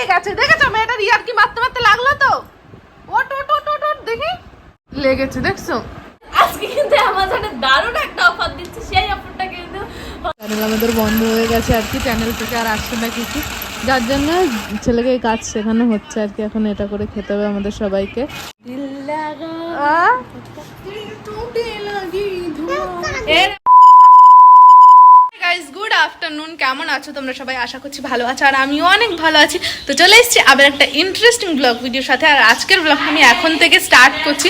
কে গেছে দেখেছ? মেয়েটার ইয়ার কি মারতে মারতে লাগল তো? ওট ওট ওট ওট ওট দেখি। লেগেছে দেখছ? আজকে কিন্তু অ্যামাজনে দারুণ একটা অফার দিচ্ছে সেই অফারটা কিন্তু চ্যানেল আমাদের বন্ধ হয়ে গেছে আর কি চ্যানেল থেকে আর আসছে না কিছু। যার জন্য ছেলেকে এই কাজ শেখানো হচ্ছে আর কি এখন এটা করে খেতে হবে আমাদের সবাইকে। দিল লাগা আহ? এর গাইস গুড আফটারনুন কেমন আছো? তোমরা সবাই আশা করছি ভালো আছো আর আমিও অনেক ভালো আছি। তো চলে এসেছি আবার একটা ইন্টারেস্টিং ব্লগ ভিডিওর সাথে। আর আজকের ব্লগটা আমি এখন থেকে স্টার্ট করছি।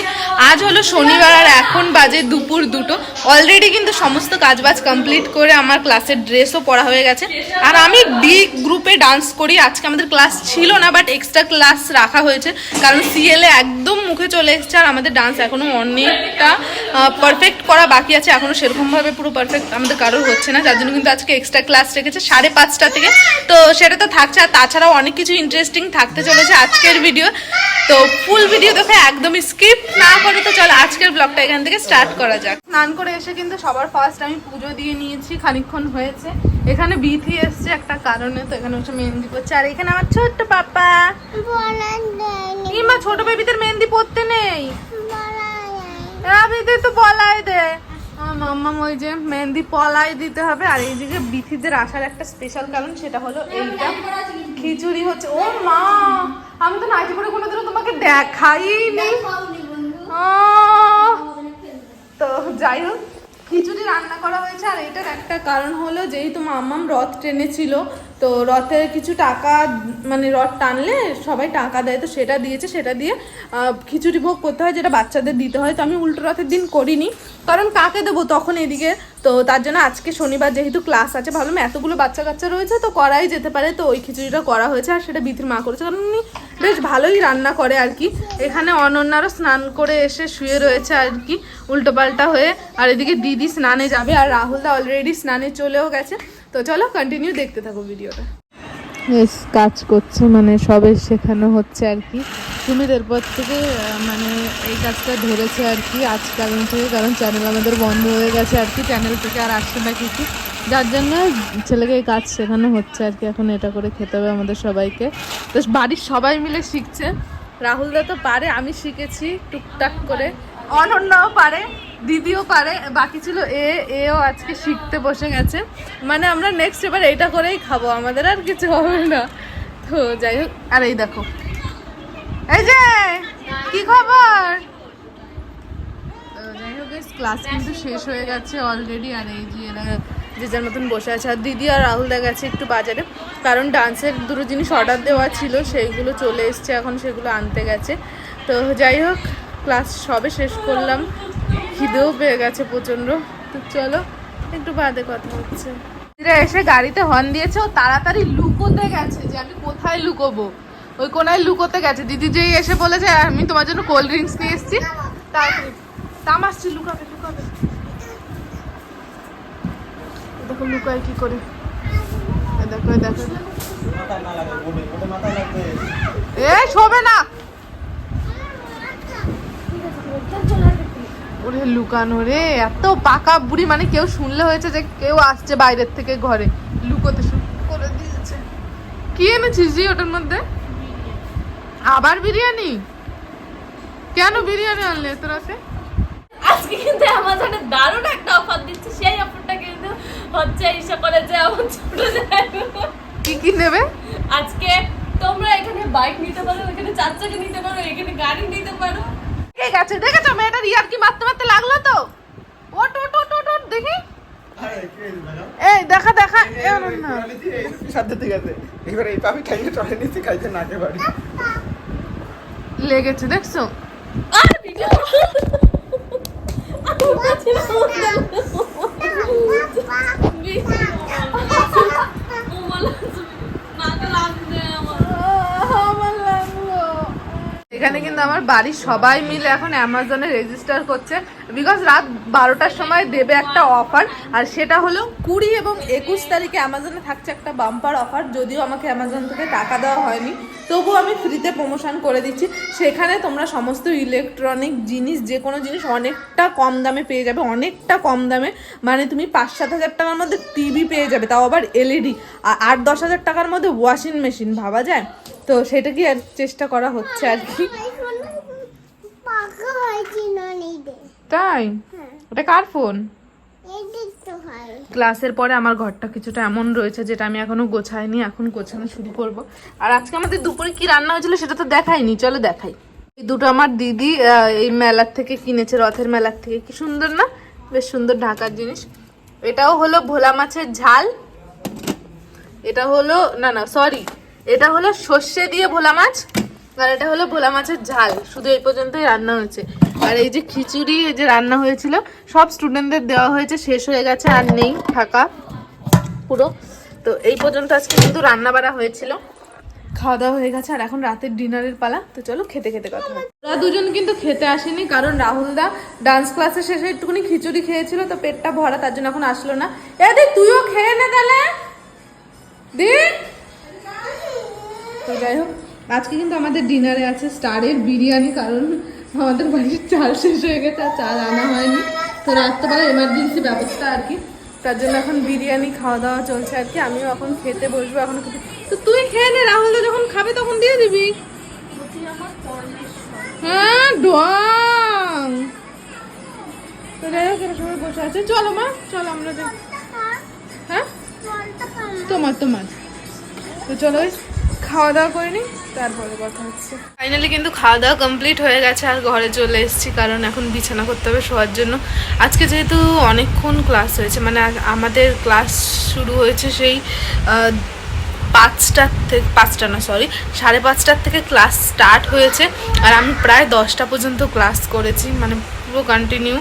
আজ হলো শনিবার আর এখন বাজে দুপুর দুটো। অলরেডি কিন্তু সমস্ত কাজবাজ কমপ্লিট করে আমার ক্লাসের ড্রেসও পরা হয়ে গেছে। আর আমি ডি গ্রুপে ডান্স করি। আজকে আমাদের ক্লাস ছিল না বাট এক্সট্রা ক্লাস রাখা হয়েছে। কারণ সিএলএ একদম মুখে চলে এসেছে আর আমাদের ডান্স এখনও অনেকটা পারফেক্ট করা বাকি আছে। এখনও সেরকমভাবে পুরো পারফেক্ট আমাদের কারোর হচ্ছে না। যার জন্য কিন্তু আজকে এক্সট্রা ক্লাস রেখেছে সাড়ে পাঁচটা থেকে। তো সেটা তো থাকছে আর তাছাড়াও অনেক কিছু ইন্টারেস্টিং থাকতে চলেছে আজকের ভিডিও তো ফুল ভিডিও দেখে একদমই স্কিপ না করে তো চলো আজকের ব্লগটা এখান থেকে স্টার্ট করা যাক। স্নান করে এসে কিন্তু সবার ফার্স্ট আমি পুজো দিয়ে নিয়েছি খানিকক্ষণ হয়েছে। এখানে বিথি এসছে একটা কারণে তো এখানে হচ্ছে মেহেন্দি পড়ছে আর এখানে আমার ছোট্ট পাপা। ইমা ছোট বেবিদের মেহেন্দি পড়তে নেই। আবিতে তো বলাই দে। আমার মাম্মাম ওই যে মেহেন্দি পলাই দিতে হবে, আর এই যে বিথিদের আসার একটা স্পেশাল কারণ সেটা হলো এইটা। খিচুড়ি হচ্ছে, ও মা, আমি তো নাইটি করে কোনোদিনও তোমাকে দেখাইনি। তো যাই হোক, খিচুড়ি রান্না করা হয়েছে, আর এটার একটা কারণ হলো যেহেতু মাম্মাম রথ টেনেছিল তো রথে কিছু টাকা মানে রথ টানলে সবাই টাকা দেয়, তো সেটা দিয়েছে, সেটা দিয়ে খিচুড়ি ভোগ করতে হয়, যেটা বাচ্চাদের দিতে হয়। তো আমি উল্টো রথের দিন করিনি, কারণ কাকে দেবো তখন এদিকে? তো তার জন্য আজকে শনিবার যেহেতু ক্লাস আছে, ভাবলাম এতগুলো বাচ্চা কাচ্চা রয়েছে, তো করাই যেতে পারে। তো ওই খিচুড়িটা করা হয়েছে, আর সেটা বিথির মা করেছে, কারণ উনি বেশ ভালোই রান্না করে আর কি। এখানে অনন্যারও স্নান করে এসে শুয়ে রয়েছে আর কি, উল্টোপাল্টা হয়ে। আর এদিকে দিদি স্নানে যাবে, আর রাহুলদা অলরেডি স্নানে চলেও গেছে। তো চলো কন্টিনিউ দেখতে থাকো ভিডিওটা বেশ কাজ করছে মানে সবে শেখানো হচ্ছে আর কি। তুমি এরপর থেকে মানে এই কাজটা ধরেছে আর কি আজকাল থেকে কারণ চ্যানেল আমাদের বন্ধ হয়ে গেছে আর কি চ্যানেল থেকে আর আসছে না কিছু। যার জন্য ছেলেকে এই কাজ শেখানো হচ্ছে আর কি এখন এটা করে খেতে হবে আমাদের সবাইকে। তো বাড়ির সবাই মিলে শিখছে। রাহুলদা তো পারে আমি শিখেছি টুকটাক করে। অনন্যাও পারে, দিদিও পারে, বাকি ছিল এ, এও আজকে শিখতে বসে গেছে। মানে আমরা নেক্সট এবার এইটা করেই খাব, আমাদের আর কিছু হবে না। তো যাই হোক, আর এই দেখো। এই যে, কি খবর? যাই হোক ক্লাস কিন্তু শেষ হয়ে গেছে অলরেডি আর এই যে এরা যে যার মতন বসে আছে, আর দিদি আর রাহুল দেখা গেছে একটু বাজারে। কারণ ডান্সের দুটো জিনিস অর্ডার দেওয়া ছিল, সেইগুলো চলে এসছে, এখন সেগুলো আনতে গেছে। তো যাই হোক ক্লাস সবে শেষ করলাম। খিদেও পেয়ে গেছে প্রচণ্ড। তো চলো, একটু বাদে কথা হচ্ছে। দিদিরা এসে গাড়িতে হর্ন দিয়েছে, ও তাড়াতাড়ি লুকোতে গেছে যে আমি কোথায় লুকোবো? ওই কোনায় লুকোতে গেছে। দিদি যেই এসে বলেছে, আমি তোমার জন্য কোল্ড ড্রিঙ্কস নিয়ে এসেছি। তাম আসছি, লুকাবে লুকাবে। দেখো, লুকায় কি করে। দেখো দেখো। এ, শোবে না। ওরে লুকানো রে এত পাকা বুড়ি মানে কেউ শুনলে হয়েছে যে কেউ আসছে বাইরের থেকে ঘরে। লুকোতে শুরু করে দিয়েছে। কি এনেছিস জি ওটার মধ্যে? আবার বিরিয়ানি? কেন বিরিয়ানি আনলে এত রাতে? আজকে কিন্তু অ্যামাজনে দারুণ একটা অফার দিচ্ছে সেই অফারটা কিন্তু হচ্ছে ঈশা কলেজে আমার ছোট কি কি নেবে? আজকে তোমরা এখানে বাইক নিতে পারো এখানে চার চাকা নিতে পারো এখানে গাড়ি নিতে পারো। ঠিক আছে দেখেছ মেয়েটার ইয়ার কি মারতে মারতে লাগল তো? ওট ওট ওট ওট ওট দেখি। এই দেখা দেখা। সাথে ঠিক আছে এবার এই পাবি খাইয়ে টলে নিতে খাইতে না। কে পারি লেগেছে দেখছ আর ভিডিও আমার লাগল এখানে কিন্তু আমার বাড়ির সবাই মিলে এখন অ্যামাজনে রেজিস্টার করছে। বিকজ রাত বারোটার সময় দেবে একটা অফার আর সেটা হলো কুড়ি এবং একুশ তারিখে অ্যামাজনে থাকছে একটা বাম্পার অফার যদিও আমাকে অ্যামাজন থেকে টাকা দেওয়া হয়নি। তবুও আমি ফ্রিতে প্রমোশন করে দিচ্ছি। সেখানে তোমরা সমস্ত ইলেকট্রনিক জিনিস, যে কোনো জিনিস অনেকটা কম দামে পেয়ে যাবে, অনেকটা কম দামে। মানে তুমি পাঁচ সাত হাজার টাকার মধ্যে টিভি পেয়ে যাবে, তাও আবার এলইডি আর আট দশ হাজার টাকার মধ্যে ওয়াশিং মেশিন ভাবা যায়? তো সেটা কি আর চেষ্টা করা হচ্ছে আর কি? তাই? হ্যাঁ। ওটা কার ফোন হয়। ক্লাসের পরে আমার ঘরটা কিছুটা এমন রয়েছে যেটা আমি এখনও গোছাইনি এখন গোছানো শুরু করব। আর আজকে আমাদের দুপুরে কি রান্না হয়েছিল সেটা তো দেখাইনি চলো দেখাই। এই দুটো আমার দিদি এই মেলার থেকে কিনেছে রথের মেলার থেকে। কি সুন্দর না? বেশ সুন্দর ঢাকার জিনিস। এটাও হলো ভোলা মাছের ঝাল। এটা হলো না না সরি এটা হলো সর্ষে দিয়ে ভোলা মাছ, আর এটা হলো ভোলা মাছের ঝাল। শুধু এই পর্যন্তই রান্না হয়েছে। আর এই যে খিচুড়ি, এই যে রান্না হয়েছিল, সব স্টুডেন্টদের দেওয়া হয়েছে, শেষ হয়ে গেছে, আর নেই থাকা পুরো। তো এই পর্যন্ত আজকে কিন্তু রান্না বাড়া হয়েছিল। খাওয়া দাওয়া হয়ে গেছে, আর এখন রাতের ডিনারের পালা। তো চলো খেতে খেতে কথা হয় ওরা দুজন কিন্তু খেতে আসেনি, কারণ রাহুল দা ডান্স ক্লাসের শেষে একটুখানি খিচুড়ি খেয়েছিল, তো পেটটা ভরা, তার জন্য এখন আসলো না। এ তুইও খেয়ে নে তাহলে। হোক আজকে কিন্তু আমাদের ডিনারে আছে স্টারের বিরিয়ানি, কারণ আমাদের বাড়ির চাল শেষ হয়ে গেছে আর চাল আনা হয়নি। তো রাত্রেবেলা এমার্জেন্সি ব্যবস্থা আর কি। তার জন্য এখন বিরিয়ানি খাওয়া দাওয়া চলছে আর কি। আমিও এখন খেতে বসবো, এখন তো তুই খেয়ে নে রাহুল যখন খাবে তখন দিয়ে দিবি। হ্যাঁ ডং বসে আছে। চলো মা, চলো আমরা হ্যাঁ? তোমার তোমার। তো চলো খাওয়া দাওয়া করে নিই তারপরে কথা হচ্ছে। ফাইনালি কিন্তু খাওয়া দাওয়া কমপ্লিট হয়ে গেছে আর ঘরে চলে এসেছি, কারণ এখন বিছানা করতে হবে শোয়ার জন্য। আজকে যেহেতু অনেকক্ষণ ক্লাস হয়েছে মানে আমাদের ক্লাস শুরু হয়েছে সেই পাঁচটার থেকে, পাঁচটা না সরি সাড়ে পাঁচটার থেকে ক্লাস স্টার্ট হয়েছে। আর আমি প্রায় দশটা পর্যন্ত ক্লাস করেছি মানে পুরো কন্টিনিউ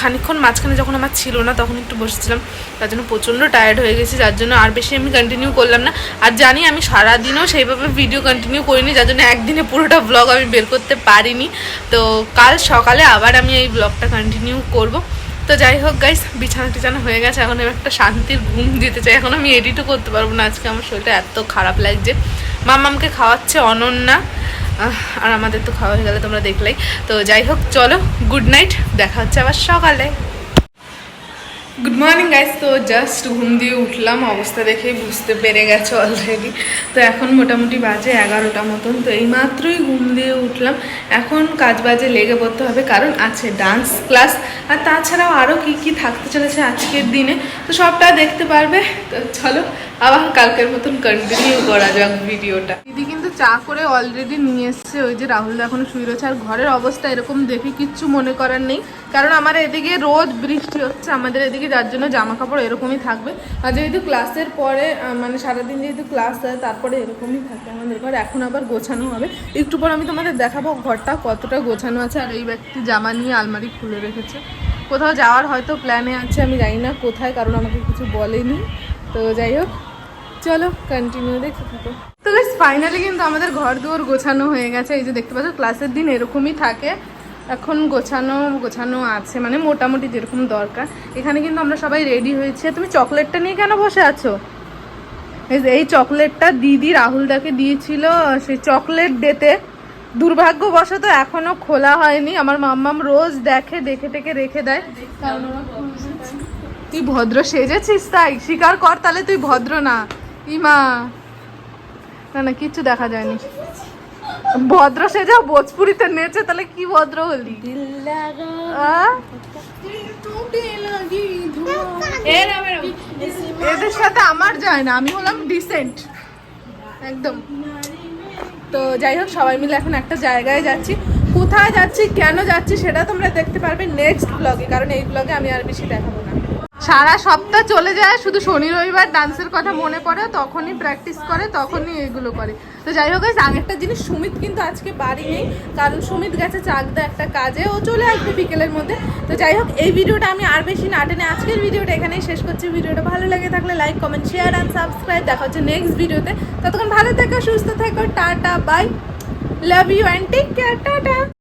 খানিকক্ষণ মাঝখানে যখন আমার ছিল না, তখন একটু বসেছিলাম। তার জন্য প্রচণ্ড টায়ার্ড হয়ে গেছি, যার জন্য আর বেশি আমি কন্টিনিউ করলাম না। আর জানি আমি সারাদিনও সেইভাবে ভিডিও কন্টিনিউ করিনি, যার জন্য একদিনে পুরোটা ব্লগ আমি বের করতে পারিনি। তো কাল সকালে আবার আমি এই ব্লগটা কন্টিনিউ করব। তো যাই হোক গাইস বিছানা টিছানা হয়ে গেছে, এখন এবার একটা শান্তির ঘুম দিতে চাই। এখন আমি এডিটও করতে পারব না, আজকে আমার শরীরটা এত খারাপ লাগছে। মামামকে খাওয়াচ্ছে অনন্যা। আর আমাদের তো খাওয়া হয়ে গেলে তোমরা দেখলেই। তো যাই হোক, চলো গুড নাইট দেখা হচ্ছে আবার সকালে। গুড মর্নিং গাইস তো জাস্ট ঘুম দিয়ে উঠলাম, অবস্থা দেখেই বুঝতে পেরে গেছে অলরেডি তো এখন মোটামুটি বাজে এগারোটা মতন, তো এই মাত্রই ঘুম দিয়ে উঠলাম। এখন কাজ বাজে, লেগে পড়তে হবে, কারণ আছে ডান্স ক্লাস আর তাছাড়াও আরও কি কি থাকতে চলেছে আজকের দিনে, তো সবটা দেখতে পারবে। তো চলো, আবার কালকের মতন কন্টিনিউ করা যাক ভিডিওটা দিদি চা করে অলরেডি নিয়ে এসছে ওই যে রাহুল এখন শুয়ে রয়েছে। আর ঘরের অবস্থা এরকম দেখে কিচ্ছু মনে করার নেই। কারণ আমার এদিকে রোদ, বৃষ্টি হচ্ছে, আমাদের এদিকে যার জন্য জামা কাপড় এরকমই থাকবে। আর যেহেতু ক্লাসের পরে মানে সারাদিন যেহেতু ক্লাস হয় তারপরে এরকমই থাকে আমাদের ঘর। এখন আবার গোছানো হবে। একটু পর আমি তোমাদের দেখাবো ঘরটা কতটা গোছানো আছে। আর এই ব্যক্তি জামা নিয়ে আলমারি খুলে রেখেছে। কোথাও যাওয়ার হয়তো প্ল্যানে আছে, আমি জানি না কোথায়, কারণ আমাকে কিছু বলেনি। তো যাই হোক, চলো কন্টিনিউ দেখতে থাকো। ফাইনালি কিন্তু আমাদের ঘর দুয়ার গোছানো হয়ে গেছে। এই যে দেখতে পাচ্ছ ক্লাসের দিন এরকমই থাকে। এখন গোছানো গোছানো আছে মানে মোটামুটি যেরকম দরকার। এখানে কিন্তু আমরা সবাই রেডি হয়েছে। তুমি চকলেটটা নিয়ে কেন বসে আছো? এই চকলেটটা দিদি রাহুলদাকে দিয়েছিল, সেই চকলেট ডেতে। দুর্ভাগ্যবশত এখনও খোলা হয়নি। আমার মাম্মাম রোজ দেখে দেখে টেকে রেখে দেয়। তুই ভদ্র সেজেছিস তাই? স্বীকার কর তাহলে তুই ভদ্র না। ইমা। না না কিচ্ছু দেখা যায়নি। ভদ্র সে সেজা ভোজপুরিতে নেচে তাহলে কি ভদ্র হলি? এদের সাথে আমার যায় না আমি হলাম ডিসেন্ট একদম। তো যাই হোক সবাই মিলে এখন একটা জায়গায় যাচ্ছি। কোথায় যাচ্ছি কেন যাচ্ছি সেটা তোমরা দেখতে পারবে নেক্সট ব্লগে কারণ এই ব্লগে আমি আর বেশি দেখাবো না। সারা সপ্তাহ চলে যায়, শুধু শনি, রবিবার ডান্সের কথা মনে পড়ে, তখনই প্র্যাকটিস করে, তখনই এগুলো করে। তো যাই হোক আগেরটা জিনিস সুমিত কিন্তু আজকে বাড়ি নেই, কারণ সুমিত গেছে চাকদা একটা কাজে, ও চলে আসবে বিকেলের মধ্যে। তো যাই হোক, এই ভিডিওটা আমি আর বেশি না টেনে আজকের ভিডিওটা এখানেই শেষ করছি। ভিডিওটা ভালো লাগে থাকলে like comment share and subscribe দেখা হচ্ছে নেক্সট ভিডিওতে। ততক্ষণ ভালো থেকো, সুস্থ থেকো, tata bye love you and take care tata.